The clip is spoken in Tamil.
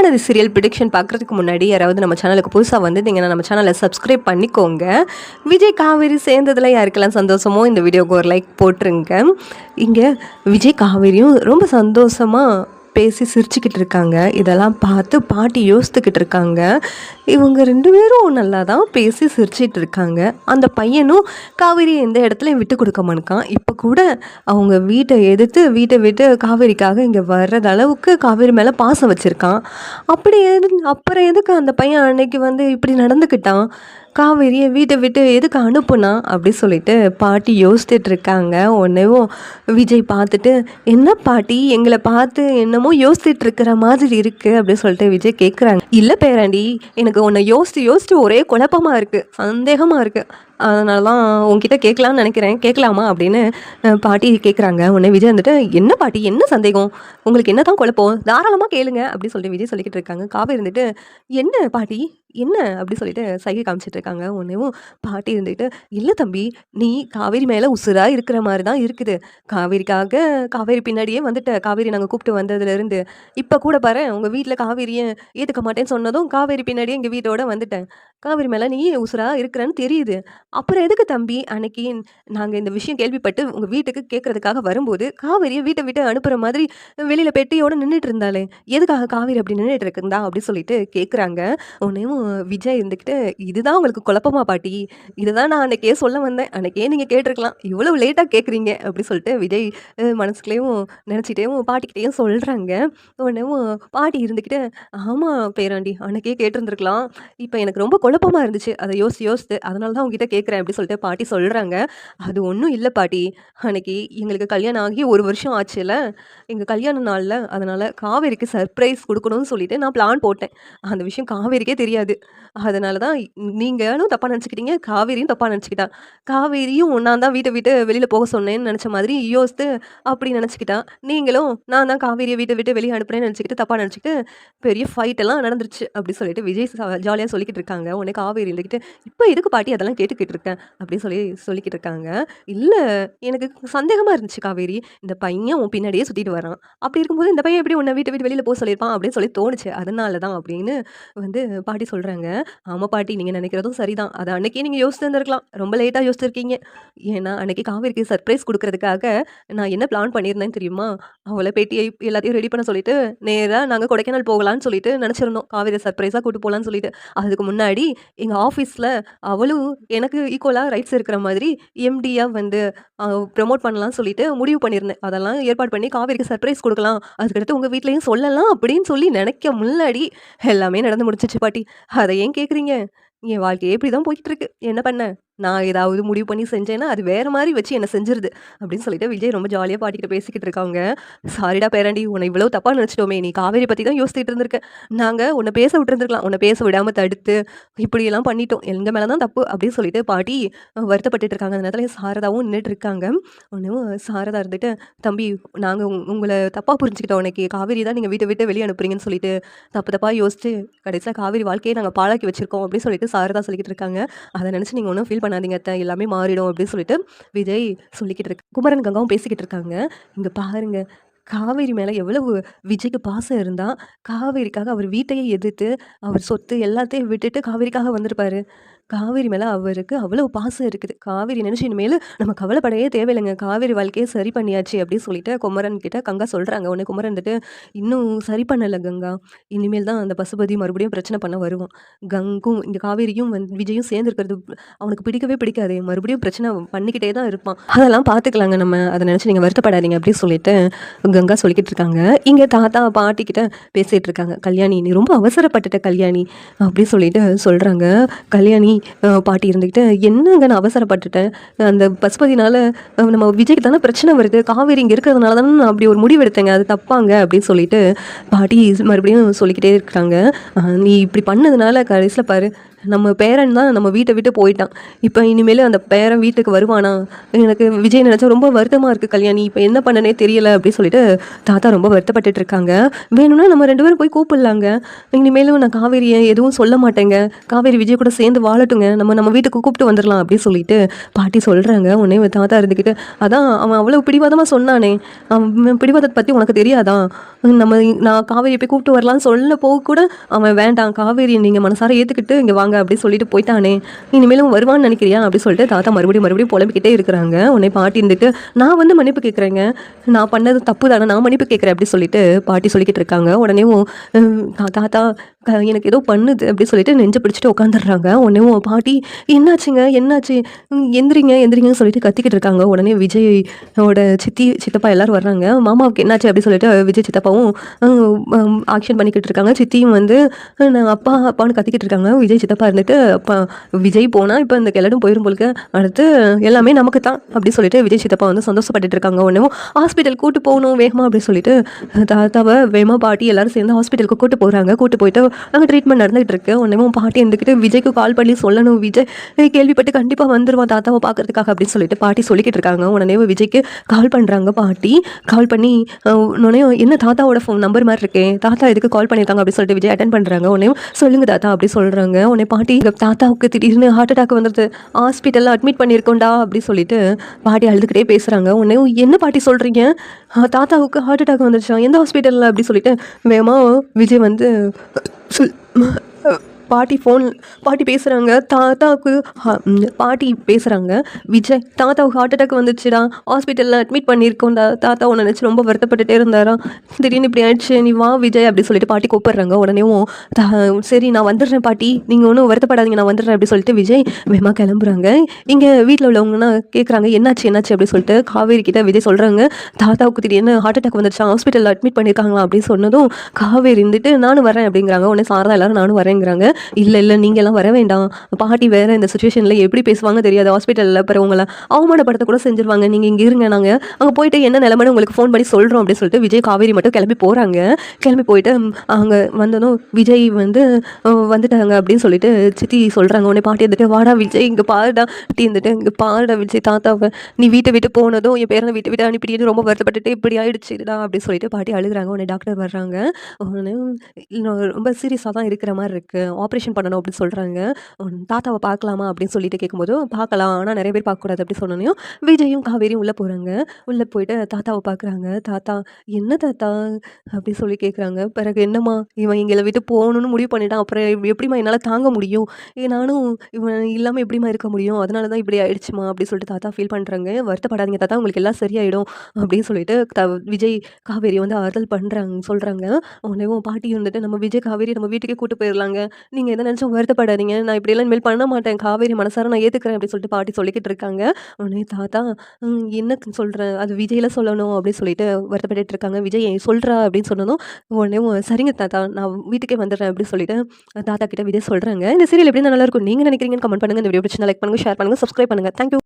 மகாநதி சீரியல் ப்ரிடிக்ஷன் பார்க்குறதுக்கு முன்னாடி யாராவது நம்ம சேனலுக்கு புதுசாக வந்திருந்தீங்கன்னா நம்ம சேனலை சப்ஸ்கிரைப் பண்ணிக்கோங்க. விஜய் காவேரி சேர்ந்ததில் யாருக்கெல்லாம் சந்தோஷமோ இந்த வீடியோக்கு ஒரு லைக் போட்டுருங்க. இங்கே விஜய் காவேரியும் ரொம்ப சந்தோஷமாக பேசி சிரிச்சுக்கிட்டு இருக்காங்க இதெல்லாம் பார்த்து பாட்டி யோசித்துக்கிட்டு இருக்காங்க இவங்க ரெண்டு பேரும் நல்லா தான் பேசி சிரிச்சிட்டு இருக்காங்க அந்த பையனும் காவேரி எந்த இடத்துலையும் விட்டு கொடுக்க மாட்டான். இப்போ கூட அவங்க வீட்டை எதிர்த்து வீட்டை விட்டு காவேரிக்காக இங்கே வர்றது அளவுக்கு காவேரி மேலே பாசம் வச்சுருக்கான். அப்படி எது அப்புறம் எதுக்கு அந்த பையன் அன்னைக்கு வந்து இப்படி நடந்துக்கிட்டான்? காவேரியை வீட்டை விட்டு எதுக்கு அனுப்புனா? அப்படி சொல்லிட்டு பாட்டி யோசிச்சுட்டு இருக்காங்க உடனேவும் விஜய் பார்த்துட்டு என்ன பாட்டி எங்களை பார்த்து என்னமோ யோசிச்சுட்டு இருக்கிற மாதிரி இருக்கு. அப்படின்னு சொல்லிட்டு விஜய் கேட்குறாங்க இல்லை பேராண்டி எனக்கு உன்னை யோசித்து யோசித்து ஒரே குழப்பமாக இருக்குது சந்தேகமாக இருக்குது அதனால தான் உங்ககிட்ட கேட்கலான்னு நினைக்கிறேன். கேட்கலாமா? அப்படின்னு பாட்டி கேட்குறாங்க உடனே விஜய் வந்துட்டு என்ன பாட்டி என்ன சந்தேகம்? உங்களுக்கு என்ன தான் குழப்பம்? தாராளமாக கேளுங்க. அப்படி சொல்லிட்டு விஜய் சொல்லிக்கிட்டு இருக்காங்க. காவேரி இருந்துட்டு என்ன பாட்டி என்ன? அப்படி சொல்லிட்டு சைகை காமிச்சிட்டு இருக்காங்க. உன்னையும் பாட்டி இருந்துட்டு இல்லை தம்பி நீ காவேரி மேலே உசுரா இருக்கிற மாதிரி தான் இருக்குது. காவேரிக்காக காவேரி பின்னாடியே வந்துட்ட. காவேரி நாங்கள் கூப்பிட்டு வந்ததுலேருந்து இப்போ கூட பாரு உங்கள் வீட்டில் காவேரியை ஏற்றுக்க மாட்டேன்னு சொன்னதும் காவேரி பின்னாடியே எங்கள் வீட்டோட வந்துட்டேன். காவேரி மேலே நீ உசுரா இருக்கிறேன்னு தெரியுது. அப்புறம் எதுக்கு தம்பி அன்னைக்கு நாங்கள் இந்த விஷயம் கேள்விப்பட்டு உங்கள் வீட்டுக்கு கேட்கறதுக்காக வரும்போது காவேரியை வீட்டை விட்டு அனுப்புகிற மாதிரி வெளியில் பெட்டியோடு நின்றுட்டு இருந்தாலே எதுக்காக காவேரி அப்படி நின்றுட்டு இருக்குந்தா அப்படி சொல்லிட்டு கேட்குறாங்க உன்னையும் விஜய் இருந்துக்கிட்டு இதுதான் உங்களுக்கு குழப்பமா பாட்டி? இதுதான் நான் அன்னைக்கே சொல்ல வந்தேன். அன்னைக்கே நீங்கள் கேட்டிருக்கலாம். இவ்வளவு லேட்டாக கேட்குறீங்க அப்படி சொல்லிட்டு விஜய் மனசுக்குள்ளேயும் நினச்சிட்டேயும் பாட்டிக்கிட்டேயும் சொல்கிறாங்க உடனேவும் பாட்டி இருந்துக்கிட்டு ஆமாம் பேராண்டி அன்னைக்கே கேட்டிருந்துருக்கலாம். இப்போ எனக்கு ரொம்ப குழப்பமாக இருந்துச்சு. அதை யோசிச்சு யோசித்து அதனால தான் உங்ககிட்ட கேட்குறேன் அப்படி சொல்லிட்டு பாட்டி சொல்கிறாங்க அது ஒன்றும் இல்லை பாட்டி. அன்னைக்கு எங்களுக்கு கல்யாணம் ஆகி ஒரு வருஷம் ஆச்சுல. எங்கள் கல்யாண நாளில் அதனால் காவேரிக்கு சர்ப்ரைஸ் கொடுக்கணும்னு சொல்லிட்டு நான் பிளான் போட்டேன். அந்த விஷயம் காவேரிக்கே தெரியாது. அதனால தான் நீங்களும் தப்பாக நினச்சிக்கிட்டீங்க. காவேரியும் தப்பாக நினச்சிக்கிட்டான் காவேரியும் நான் தான் வீட்டை விட்டு வெளியில் போக சொன்னேன்னு நினச்ச மாதிரி யோசித்து அப்படி நினச்சிக்கிட்டான் நீங்களும் நான் தான் காவேரியை வீட்டை விட்டு வெளியே அனுப்புறேன்னு நினச்சிக்கிட்டு தப்பாக நினச்சிக்கிட்டு பெரிய ஃபைட்டெல்லாம் நடந்துருச்சு அப்படி சொல்லிட்டு விஜய் ஜாலியாக சொல்லிக்கிட்டு இருக்காங்க. உடனே காவேரி இருந்துக்கிட்டு இப்போ எதுக்கு பாட்டி அதெல்லாம் கேட்டுக்கிட்டு இருக்கேன் அப்படின்னு சொல்லி சொல்லிக்கிட்டு இருக்காங்க. இல்லை எனக்கு சந்தேகமாக இருந்துச்சு காவேரி. இந்த பையன் உன் பின்னாடியே சுற்றிட்டு வரான். அப்படி இருக்கும்போது இந்த பையன் எப்படி உன்னை வீட்டை விட்டு வெளியில் போக சொல்லியிருப்பான்? அப்படின்னு சொல்லி தோணுச்சு. அதனால தான் அப்படின்னு வந்து பாட்டி சொல்கிறாங்க ஆமாம் பாட்டி நீங்கள் நினைக்கிறதும் சரிதான். அதை அன்னைக்கே நீங்கள் யோசிச்சுருந்துருக்கலாம் ரொம்ப லேட்டாக யோசிச்சிருக்கீங்க. ஏன்னா அன்னைக்கு காவேரிக்கு சர்ப்ரைஸ் கொடுக்கறதுக்காக நான் என்ன பிளான் பண்ணியிருந்தேன் தெரியுமா? அவளை பேட்டியை எல்லாத்தையும் ரெடி பண்ண சொல்லிட்டு நேராக நாங்கள் கொடைக்கானல் போகலான்னு சொல்லிட்டு நினச்சிருந்தோம். காவேரி சர்ப்ரைஸாக கூட்டு போகலான்னு சொல்லிட்டு. அதுக்கு முன்னாடி எங்கள் ஆஃபீஸில் அவளும் எனக்கு ஈக்குவலாக ரைட்ஸ் இருக்கிற மாதிரி எம்டியாக வந்து ப்ரமோட் பண்ணலாம்னு சொல்லிட்டு முடிவு பண்ணியிருந்தேன். அதெல்லாம் ஏற்பாடு பண்ணி காவேரிக்கு சர்ப்ரைஸ் கொடுக்கலாம். அதுக்கடுத்து உங்கள் வீட்லேயும் சொல்லலாம் அப்படின்னு சொல்லி நினைக்க முன்னாடி எல்லாமே நடந்து முடிச்சிச்சு பாட்டி. அதை ஏன் கேட்குறீங்க என் வாழ்க்கையே இப்படி தான் போய்கிட்டு இருக்கு. என்ன பண்ண? நான் ஏதாவது முடிவு பண்ணி செஞ்சேன்னா அது வேறு மாதிரி வச்சு என்னை செஞ்சிருது. அப்படின்னு சொல்லிட்டு விஜய் ரொம்ப ஜாலியாக பாட்டிக்கிட்ட பேசிக்கிட்டு இருக்காங்க. சாரிடா பேராண்டி உன்னை இவ்வளோ தப்பாக நினச்சிட்டோமே. நீ காவேரி பற்றி தான் யோசிச்சுட்டு இருந்திருக்கேன் நாங்கள் உன்னை பேச விட்டுருந்துருக்கலாம். உன்னை பேச விடாமல் தடுத்து இப்படியெல்லாம் பண்ணிட்டோம். எங்கள் மேலே தான் தப்பு. அப்படின்னு சொல்லிட்டு பாட்டி வருத்தப்பட்டு இருக்காங்க. அந்த நேரத்தில் சாரதாவும் நின்றுட்டு இருக்காங்க. ஒன்றும் சாரதா இருந்துட்டு தம்பி நாங்கள் உங்களை தப்பாக புரிஞ்சுக்கிட்டோம். உனக்கு காவேரி தான் நீங்கள் வீட்டை விட்டு வெளியே அனுப்புறீங்கன்னு சொல்லிட்டு தப்பு தப்பாக யோசிச்சு கடைசியில் காவேரி வாழ்க்கையை நாங்கள் பாழாக்கி வச்சிருக்கோம். அப்படின்னு சொல்லிட்டு சாரதா சொல்லிக்கிட்டு இருக்காங்க. அதை நினச்சி நீங்கள் ஒன்றும் ஃபீல் பண்ணாதீங்க அத்தை. எல்லாமே மாறிடும் அப்படின்னு சொல்லிட்டு விஜய் சொல்லிக்கிட்டு இருக்கு குமரன் கங்காவும் பேசிக்கிட்டு இருக்காங்க. இங்கே பாருங்க. காவேரி மேலே எவ்வளவு விஜய்க்கு பாசம் இருந்தால் காவேரிக்காக அவர் வீட்டையே எதிர்த்து அவர் சொத்து எல்லாத்தையும் விட்டுட்டு காவேரிக்காக வந்திருப்பாரு. காவேரி மேலே அவருக்கு அவ்வளோ பாசம் இருக்குது. காவேரி நினச்சி இனிமேல் நம்ம கவலைப்படையே தேவையில்லைங்க. காவேரி வாழ்க்கையை சரி பண்ணியாச்சு அப்படின்னு சொல்லிட்டு குமரன் கிட்ட கங்கா சொல்கிறாங்க உடனே குமரன் வந்துட்டு இன்னும் சரி பண்ணலை கங்கா. இனிமேல் தான் அந்த பசுபதி மறுபடியும் பிரச்சனை பண்ண வருவான். கங்கும் இந்த காவேரியும் வந்து விஜயும் சேர்ந்துருக்கிறது அவனுக்கு பிடிக்கவே பிடிக்காது. மறுபடியும் பிரச்சனை பண்ணிக்கிட்டே தான் இருப்பான். அதெல்லாம் பார்த்துக்கலாங்க நம்ம. அதை நினச்சி நீங்கள் வருத்தப்படாதீங்க அப்படின்னு சொல்லிட்டு கங்கா சொல்லிக்கிட்டு இருக்காங்க. இங்கே தாத்தா பாட்டி கிட்ட பேசிகிட்டு இருக்காங்க. கல்யாணி நீ ரொம்ப அவசரப்பட்டுட்ட கல்யாணி. அப்படின்னு சொல்லிட்டு சொல்கிறாங்க கல்யாணி பாட்டி இருந்துக்கிட்டு என்னங்க நான் அவசரப்பட்டுட்டேன்? அந்த பசுபதினால நம்ம விஜய்க்கு தானே பிரச்சனை வருது? காவேரி இங்கே இருக்கிறதுனால தானே நான் அப்படி ஒரு முடிவு எடுத்தேங்க. அது தப்பாங்க. அப்படின்னு சொல்லிட்டு பாட்டி மறுபடியும் சொல்லிக்கிட்டே இருக்காங்க. நீ இப்படி பண்ணதுனால கடைசியில் பாரு நம்ம பேரன் தான் நம்ம வீட்டை விட்டு போயிட்டான். இப்போ இனிமேல் அந்த பேரன் வீட்டுக்கு வருவானா? எனக்கு விஜய் நினச்சா ரொம்ப வருத்தமாக இருக்குது கல்யாணி. இப்போ என்ன பண்ணனே தெரியல அப்படின்னு சொல்லிட்டு தாத்தா ரொம்ப வருத்தப்பட்டுட்டு இருக்காங்க. வேணும்னா நம்ம ரெண்டு பேரும் போய் கூப்பிடலாங்க. இனிமேலும் நான் காவேரியை எதுவும் சொல்ல மாட்டேங்க. காவேரி விஜய் கூட சேர்ந்து வாழட்டுங்க. நம்ம நம்ம வீட்டுக்கு கூப்பிட்டு வந்துடலாம் அப்படின்னு சொல்லிட்டு பாட்டி சொல்கிறாங்க உடனே தாத்தா இருந்துக்கிட்டு அதான் அவன் அவ்வளோ பிடிவாதமாக சொன்னானே. அவன் பிடிவாதத்தை பற்றி உனக்கு தெரியாதான் நம்ம நான் காவேரியை போய் கூப்பிட்டு வரலான்னு சொல்ல போக கூட அவன் வேண்டாம் காவேரி நீங்கள் மனசார ஏற்றுக்கிட்டு இங்கே வாங்க அப்படின்னு சொல்லிட்டு போயிட்டானே. இனிமேலும் வருவான்னு நினைக்கிறியா? அப்படின்னு சொல்லிட்டு தாத்தா மறுபடியும் மறுபடியும் புலம்பிக்கிட்டே இருக்கிறாங்க. உன்னை பாட்டி இருந்துட்டு நான் வந்து மன்னிப்பு கேட்குறேங்க நான் பண்ணது தப்பு தானே நான் மன்னிப்பு கேட்குறேன் அப்படின்னு சொல்லிட்டு பாட்டி சொல்லிக்கிட்டு இருக்காங்க. உடனேவும் தாத்தா எனக்கு ஏதோ பண்ணுது அப்படி சொல்லிட்டு நெஞ்சு பிடிச்சிட்டு உட்காந்துடுறாங்க உடனே பாட்டி என்னாச்சுங்க என்னாச்சு? எந்திரிங்க எந்திரிங்கன்னு சொல்லிட்டு கத்திக்கிட்டு இருக்காங்க. உடனே விஜயோட சித்தி சித்தப்பா எல்லாரும் வர்றாங்க. மாமாவுக்கு என்னாச்சு? அப்படின்னு சொல்லிட்டு விஜய் சித்தப்பா அப்பாவும் ஆக்ஷன் பண்ணிக்கிட்டு இருக்காங்க. சித்தியும் வந்து நான் அப்பா அப்பான்னு கத்திக்கிட்டு இருக்காங்க. விஜய் சித்தப்பா இருந்துட்டு அப்பா விஜய் போனால் இப்போ இந்த கிளடும் போயிடும் போலுக்கு அடுத்து எல்லாமே நமக்கு தான் அப்படி சொல்லிட்டு விஜய் சித்தப்பா வந்து சந்தோஷப்பட்டுட்டு இருக்காங்க ஒன்றும் ஹாஸ்பிட்டல் கூட்டு போகணும் வேகமாக அப்படின்னு சொல்லிட்டு தாத்தாவை வேகமா பாட்டி எல்லாரும் சேர்ந்து ஹாஸ்பிட்டலுக்கு கூட்டு போகிறாங்க கூட்டு போயிட்டு அங்கே ட்ரீட்மெண்ட் நடந்துகிட்டு இருக்கு. உடனே பாட்டி இருந்துக்கிட்டு விஜய்க்கு கால் பண்ணி சொல்லணும். விஜய் கேள்விப்பட்டு கண்டிப்பாக வந்துடுவான் தாத்தாவை பார்க்கறதுக்காக அப்படின்னு சொல்லிட்டு பாட்டி சொல்லிக்கிட்டு இருக்காங்க. உடனே விஜய்க்கு கால் பண்ணுறாங்க பாட்டி. கால் பண்ணி உடனே என்ன தாத்தாவோட ஃபோன் நம்பர் மாதிரி இருக்கே. தாத்தா எதுக்கு கால் பண்ணியிருக்காங்க அப்படின்னு சொல்லிட்டு விஜய் அட்டன் பண்ணுறாங்க உடனே சொல்லுங்க தாத்தா அப்படி சொல்கிறாங்க உன்னை பாட்டி "இங்க தாத்தாவுக்கு திடீர்னு ஹார்ட் அட்டாக் வந்துடுது ஹாஸ்பிட்டலில் அட்மிட் பண்ணியிருக்கோண்டா அப்படி சொல்லிட்டு பாட்டி அழுதுகிட்டே பேசுகிறாங்க உடனே என்ன பாட்டி சொல்கிறீங்க தாத்தாவுக்கு ஹார்ட் அட்டாக் வந்துருச்சா? எந்த ஹாஸ்பிட்டலில் அப்படி சொல்லிட்டு வேகமாக விஜய் வந்து பாட்டி ஃபோன் பாட்டி பேசுகிறாங்க தாத்தாவுக்கு பாட்டி பேசுகிறாங்க விஜய் தாத்தாவுக்கு ஹார்ட் அட்டாக் வந்துச்சுடா. ஹாஸ்பிட்டலில் அட்மிட் பண்ணியிருக்கோம்டா தாத்தா உன்னை நினச்சி ரொம்ப வருத்தப்பட்டுட்டே இருந்தாரா? திடீர்னு இப்படி ஆயிடுச்சு. நீ வா விஜய் அப்படி சொல்லிட்டு பாட்டி கூப்பிட்றாங்க. உடனேவும் தா சரி நான் வந்துடுறேன் பாட்டி. நீங்கள் ஒன்றும் வருத்தப்படாதீங்க நான் வந்துடுறேன் அப்படி சொல்லிட்டு விஜய் வேகமாக கிளம்புறாங்க. இங்கே வீட்டில் உள்ளவங்கன்னா கேட்குறாங்க என்னாச்சு என்னாச்சு? அப்படி சொல்லிட்டு காவேரி கிட்ட விஜய் சொல்கிறாங்க தாத்தாவுக்கு திடீர்னு ஹார்ட் அட்டாக் வந்துருச்சா? ஹாஸ்பிட்டலில் அட்மிட் பண்ணியிருக்காங்களா அப்படின்னு சொன்னதும் காவேரி இருந்துட்டு நானும் வரேன் அப்படிங்கிறாங்க. உடனே சாரதா எல்லாரும் நானும் வரேங்கிறாங்க. இல்லை இல்லை நீங்கள்லாம் வர வேண்டாம். பாட்டி வேறு இந்த சுச்சுவேஷனில் எப்படி பேசுவாங்க தெரியாது. ஹாஸ்பிட்டலில் அப்புறம் உங்களை அவமானப்படுத்த கூட செஞ்சிருவாங்க. நீங்கள் இங்கே இருங்க நாங்கள் அங்கே போயிட்டு என்ன நிலமைன்னு உங்களுக்கு ஃபோன் பண்ணி சொல்கிறோம் அப்படின்னு சொல்லிட்டு விஜய் காவேரி மட்டும் கிளம்பி போகிறாங்க கிளம்பி போயிட்டு அங்கே வந்ததும் விஜய் வந்து வந்துட்டாங்க அப்படின்னு சொல்லிட்டு சித்தி சொல்கிறாங்க உடனே பாட்டி வந்துட்டு வாடா விஜய் இங்கே பாருடா. பாட்டி இருந்துட்டு இங்கே பாருடா விஜய் தாத்தாவை நீ வீட்டை விட்டு போனதும் என் பேரனை வீட்டை விட்டு அனுப்பிட்டு ரொம்ப வருத்தப்பட்டுட்டு இப்படி ஆயிடுச்சுடா அப்படின்னு சொல்லிட்டு பாட்டி அழுகுறாங்க. உடனே டாக்டர் வர்றாங்க. உடனே ரொம்ப சீரியஸாக தான் இருக்கிற மாதிரி இருக்குது ஆப்ரேஷன் பண்ணணும் அப்படின்னு சொல்கிறாங்க தாத்தாவை பார்க்கலாமா அப்படின்னு சொல்லிட்டு கேட்கும்போது பார்க்கலாம். ஆனால் நிறைய பேர் பார்க்கக்கூடாது அப்படி சொன்னோனையும் விஜயும் காவேரியும் உள்ளே போகிறாங்க உள்ளே போயிட்டு தாத்தாவை பார்க்குறாங்க. தாத்தா என்ன தாத்தா? அப்படி சொல்லி கேட்குறாங்க பிறகு என்னம்மா இவன் எங்களை விட்டு போகணும்னு முடிவு பண்ணிட்டான். அப்புறம் எப்படிமா எப்படிம்மா என்னால் தாங்க முடியும்? ஏ நானும் இவன் இல்லாமல் எப்படிம்மா இருக்க முடியும்? அதனால தான் இப்படி ஆயிடுச்சுமா? அப்படின்னு சொல்லிட்டு தாத்தா ஃபீல் பண்ணுறாங்க வருத்தப்படாதீங்க தாத்தா உங்களுக்கு எல்லாம் சரியாயிடும். அப்படின்னு சொல்லிட்டு த விஜய் காவேரி வந்து ஆறுதல் பண்ணுறாங்க சொல்கிறாங்க உடனே உன் பாட்டி வந்துட்டு நம்ம விஜய் காவேரி நம்ம வீட்டுக்கே கூட்டு போயிடலாங்க நீங்கள் எதை நினச்சும் வருத்தப்படாதீங்க. நான் இப்படியெல்லாம் இனிமேல் பண்ண மாட்டேன். காவேரி மனசார நான் ஏற்றுக்கிறேன் அப்படின்னு சொல்லிட்டு பாட்டி சொல்லிக்கிட்டு இருக்காங்க. உடனே தாத்தா என்ன சொல்கிறேன் அது விஜயில சொல்லணும் அப்படின்னு சொல்லிட்டு வருத்தப்பட்டு இருக்காங்க. விஜய் சொல்கிறா அப்படின்னு சொன்னதும் உடனே சரிங்க தாத்தா நான் வீட்டுக்கே வந்துடுறேன் அப்படின்னு சொல்லிட்டு தாத்தா கிட்ட விஜய் சொல்கிறாங்க இந்த சீரியல் எப்படி நல்லா இருக்கும். நீங்கள் நினைக்கிறீங்கன்னு கமெண்ட் பண்ணுங்கள் இந்த வீடியோ பிடிச்சி லைக் பண்ணுங்கள் ஷேர் பண்ணுங்கள் சப்ஸ்கிரைப் பண்ணுங்கள் தேங்க்யூ